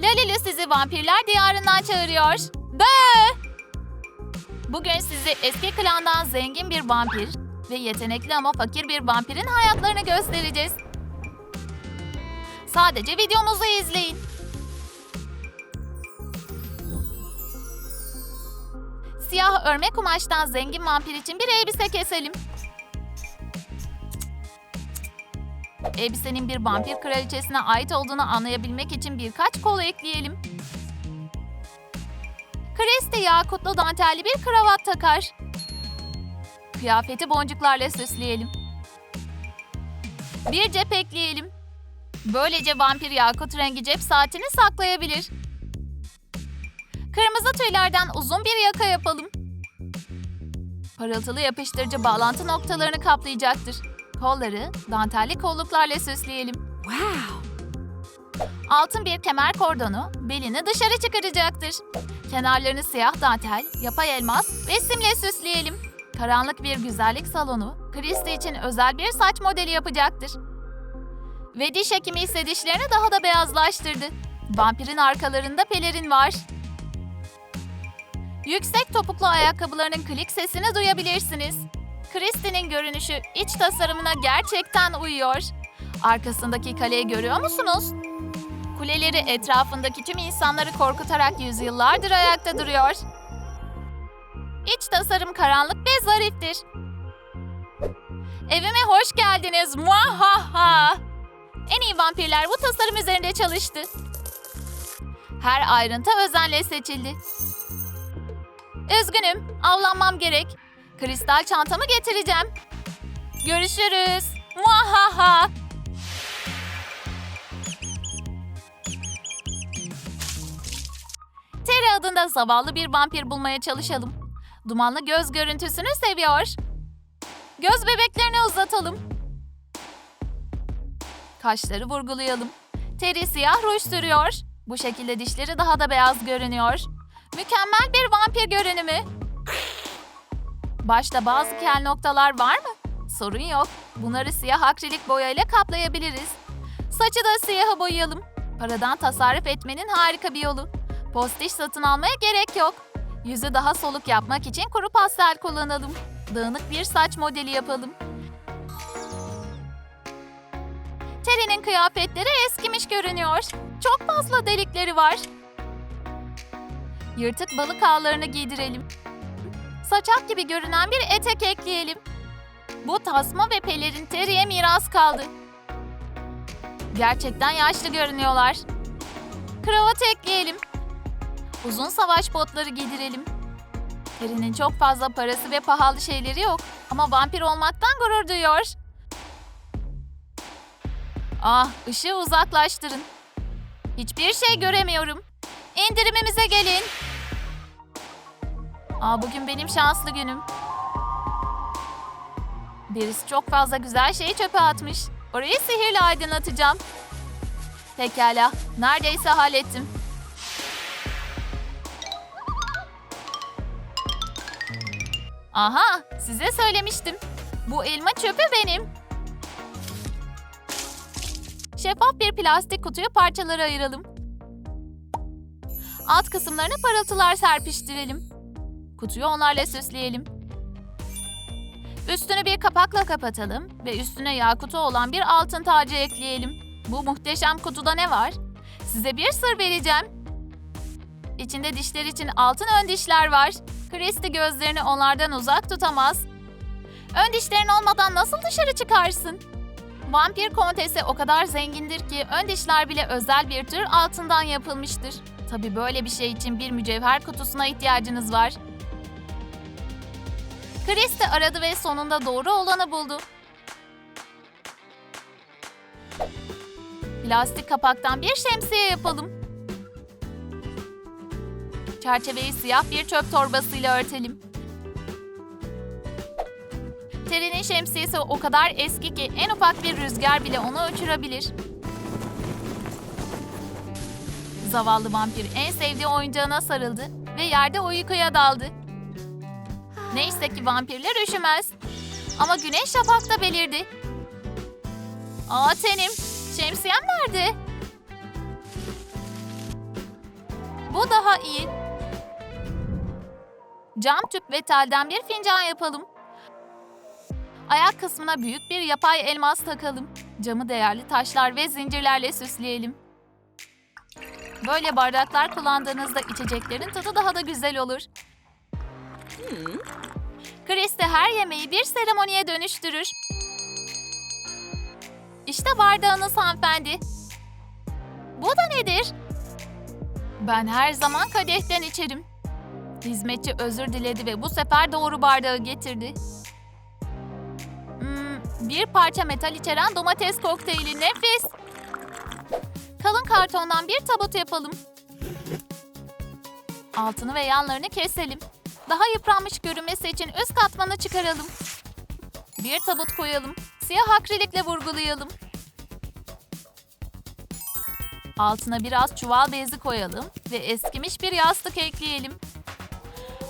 Lalilu sizi vampirler diyarından çağırıyor. Bı! Bugün sizi eski klandan zengin bir vampir ve yetenekli ama fakir bir vampirin hayatlarını göstereceğiz. Sadece videomuzu izleyin. Siyah örme kumaştan zengin vampir için bir elbise keselim. Elbisenin bir vampir kraliçesine ait olduğunu anlayabilmek için birkaç kol ekleyelim. Kresti yakutlu dantelli bir kravat takar. Kıyafeti boncuklarla süsleyelim. Bir cep ekleyelim. Böylece vampir yakut rengi cep saatini saklayabilir. Kırmızı tüylerden uzun bir yaka yapalım. Parıltılı yapıştırıcı bağlantı noktalarını kaplayacaktır. Kolları dantelli kolluklarla süsleyelim. Altın bir kemer kordonu belini dışarı çıkaracaktır. Kenarlarını siyah dantel, yapay elmas ve simle süsleyelim. Karanlık bir güzellik salonu, Christie için özel bir saç modeli yapacaktır. Ve diş hekimi ise dişlerini daha da beyazlaştırdı. Vampirin arkalarında pelerin var. Yüksek topuklu ayakkabılarının klik sesini duyabilirsiniz. Christie'nin görünüşü iç tasarımına gerçekten uyuyor. Arkasındaki kaleyi görüyor musunuz? Kuleleri etrafındaki tüm insanları korkutarak yüzyıllardır ayakta duruyor. İç tasarım karanlık ve zariftir. Evime hoş geldiniz. Muahaha. En iyi vampirler bu tasarım üzerinde çalıştı. Her ayrıntı özenle seçildi. Üzgünüm, avlanmam gerek. Kristal çantamı getireceğim. Görüşürüz. Muahaha. Terry adında zavallı bir vampir bulmaya çalışalım. Dumanlı göz görüntüsünü seviyor. Göz bebeklerini uzatalım. Kaşları vurgulayalım. Terry siyah ruj sürüyor. Bu şekilde dişleri daha da beyaz görünüyor. Mükemmel bir vampir görünümü. Başta bazı kel noktalar var mı? Sorun yok. Bunları siyah akrilik boyayla kaplayabiliriz. Saçı da siyaha boyayalım. Paradan tasarruf etmenin harika bir yolu. Postiş satın almaya gerek yok. Yüzü daha soluk yapmak için kuru pastel kullanalım. Dağınık bir saç modeli yapalım. Terry'nin kıyafetleri eskimiş görünüyor. Çok fazla delikleri var. Yırtık balık ağlarını giydirelim. Saçak gibi görünen bir etek ekleyelim. Bu tasma ve pelerin Terry'e miras kaldı. Gerçekten yaşlı görünüyorlar. Kravat ekleyelim. Uzun savaş botları giydirelim. Terry'nin çok fazla parası ve pahalı şeyleri yok. Ama vampir olmaktan gurur duyuyor. Ah, ışığı uzaklaştırın. Hiçbir şey göremiyorum. İndirimimize gelin. Aa, bugün benim şanslı günüm. Birisi çok fazla güzel şeyi çöpe atmış. Orayı sihirle aydınlatacağım. Pekala, neredeyse hallettim. Aha, size söylemiştim. Bu elma çöpü benim. Şeffaf bir plastik kutuya parçalara ayıralım. Alt kısımlarına parıltılar serpiştirelim. Kutuyu onlarla süsleyelim. Üstünü bir kapakla kapatalım ve üstüne yakutu olan bir altın tacı ekleyelim. Bu muhteşem kutuda ne var? Size bir sır vereceğim. İçinde dişler için altın ön dişler var. Christy gözlerini onlardan uzak tutamaz. Ön dişlerin olmadan nasıl dışarı çıkarsın? Vampir kontesi o kadar zengindir ki ön dişler bile özel bir tür altından yapılmıştır. Tabii böyle bir şey için bir mücevher kutusuna ihtiyacınız var. Christy aradı ve sonunda doğru olanı buldu. Plastik kapaktan bir şemsiye yapalım. Çerçeveyi siyah bir çöp torbasıyla örtelim. Terry'nin şemsiyesi o kadar eski ki en ufak bir rüzgar bile onu uçurabilir. Zavallı vampir en sevdiği oyuncağına sarıldı ve yerde uykuya daldı. Neyse ki vampirler üşümez. Ama güneş şafakta belirdi. Aa tenim, şemsiyem nerede? Bu daha iyi. Cam tüp ve telden bir fincan yapalım. Ayak kısmına büyük bir yapay elmas takalım. Camı değerli taşlar ve zincirlerle süsleyelim. Böyle bardaklar kullandığınızda içeceklerin tadı daha da güzel olur. Chris de her yemeği bir seremoniye dönüştürür. İşte bardağınız hanımefendi. Bu da nedir? Ben her zaman kadehten içerim. Hizmetçi özür diledi ve bu sefer doğru bardağı getirdi. Hmm, bir parça metal içeren domates kokteyli nefis. Kalın kartondan bir tabut yapalım. Altını ve yanlarını keselim. Daha yıpranmış görünmesi için üst katmanı çıkaralım. Bir tabut koyalım. Siyah akrilikle vurgulayalım. Altına biraz çuval bezi koyalım ve eskimiş bir yastık ekleyelim.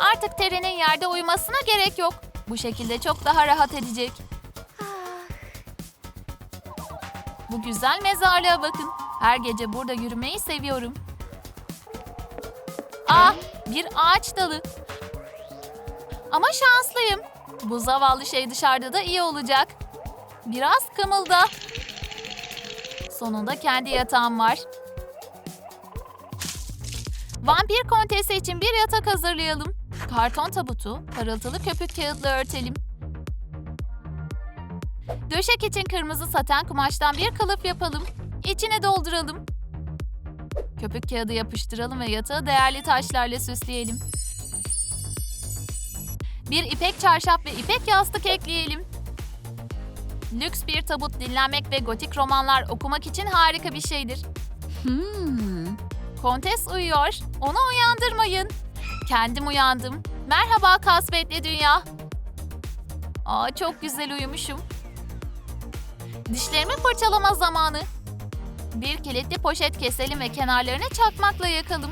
Artık Terry'nin yerde uyumasına gerek yok. Bu şekilde çok daha rahat edecek. Bu güzel mezarlığa bakın. Her gece burada yürümeyi seviyorum. Ah, bir ağaç dalı. Ama şanslıyım. Bu zavallı şey dışarıda da iyi olacak. Biraz kımılda. Sonunda kendi yatağım var. Vampir kontesi için bir yatak hazırlayalım. Karton tabutu parıltılı köpük kağıtla örtelim. Döşek için kırmızı saten kumaştan bir kılıf yapalım. İçine dolduralım. Köpük kağıdı yapıştıralım ve yatağı değerli taşlarla süsleyelim. Bir ipek çarşaf ve ipek yastık ekleyelim. Lüks bir tabut dinlenmek ve gotik romanlar okumak için harika bir şeydir. Hmm. Kontes uyuyor. Onu uyandırmayın. Kendim uyandım. Merhaba kasvetli dünya. Aa çok güzel uyumuşum. Dişlerimi fırçalama zamanı. Bir kilitli poşet keselim ve kenarlarını çakmakla yakalım.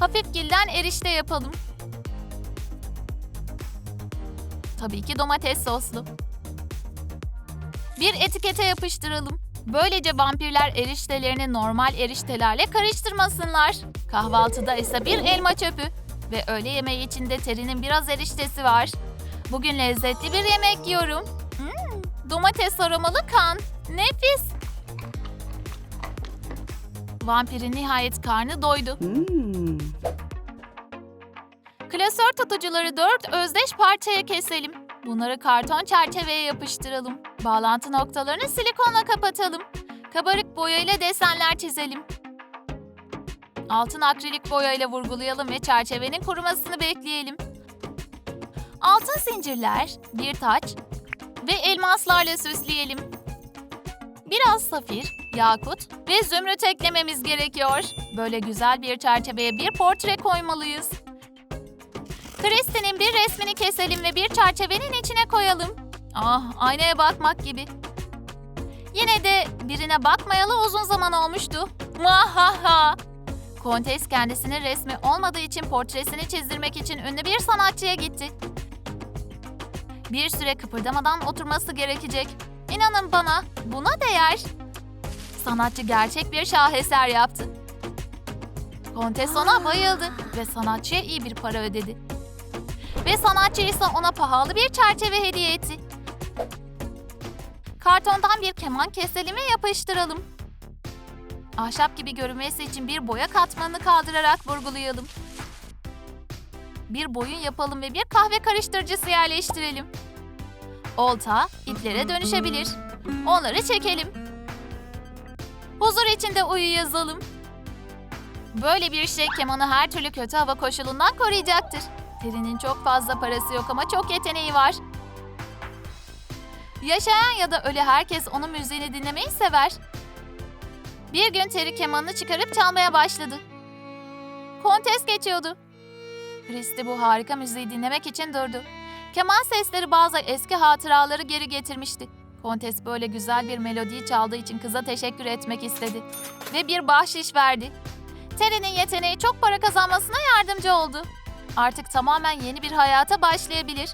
Hafif gilden erişte yapalım. Tabii ki domates soslu. Bir etikete yapıştıralım. Böylece vampirler eriştelerini normal eriştelerle karıştırmasınlar. Kahvaltıda ise bir elma çöpü ve öğle yemeği içinde Terry'nin biraz eriştesi var. Bugün lezzetli bir yemek yiyorum. Hmm, domates aromalı kan. Nefis. Vampirin nihayet karnı doydu. Hmm. Klasör tutucuları dört özdeş parçaya keselim. Bunları karton çerçeveye yapıştıralım. Bağlantı noktalarını silikonla kapatalım. Kabarık boyayla desenler çizelim. Altın akrilik boyayla vurgulayalım ve çerçevenin kurumasını bekleyelim. Altın zincirler, bir taç ve elmaslarla süsleyelim. Biraz safir, yakut ve zümrüt eklememiz gerekiyor. Böyle güzel bir çerçeveye bir portre koymalıyız. Kristin'in bir resmini keselim ve bir çerçevenin içine koyalım. Ah, aynaya bakmak gibi. Yine de birine bakmayalı uzun zaman olmuştu. Mahaha! Kontes kendisinin resmi olmadığı için portresini çizdirmek için ünlü bir sanatçıya gitti. Bir süre kıpırdamadan oturması gerekecek. İnanın bana, buna değer. Sanatçı gerçek bir şaheser yaptı. Kontes ona bayıldı ve sanatçıya iyi bir para ödedi. Ve sanatçı ise ona pahalı bir çerçeve hediye etti. Kartondan bir keman keselim ve yapıştıralım. Ahşap gibi görünmesi için bir boya katmanını kaldırarak vurgulayalım. Bir boyun yapalım ve bir kahve karıştırıcısı yerleştirelim. Olta iplere dönüşebilir. Onları çekelim. Huzur içinde uyu yazalım. Böyle bir şey kemanı her türlü kötü hava koşulundan koruyacaktır. Terry'nin çok fazla parası yok ama çok yeteneği var. Yaşayan ya da ölü herkes onun müziğini dinlemeyi sever. Bir gün Terry kemanını çıkarıp çalmaya başladı. Kontes geçiyordu. Christy bu harika müziği dinlemek için durdu. Keman sesleri bazı eski hatıraları geri getirmişti. Kontes böyle güzel bir melodiyi çaldığı için kıza teşekkür etmek istedi. Ve bir bahşiş verdi. Terry'nin yeteneği çok para kazanmasına yardımcı oldu. Artık tamamen yeni bir hayata başlayabilir.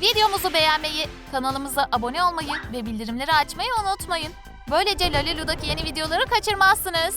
Videomuzu beğenmeyi, kanalımıza abone olmayı ve bildirimleri açmayı unutmayın. Böylece Lalilu'daki yeni videoları kaçırmazsınız.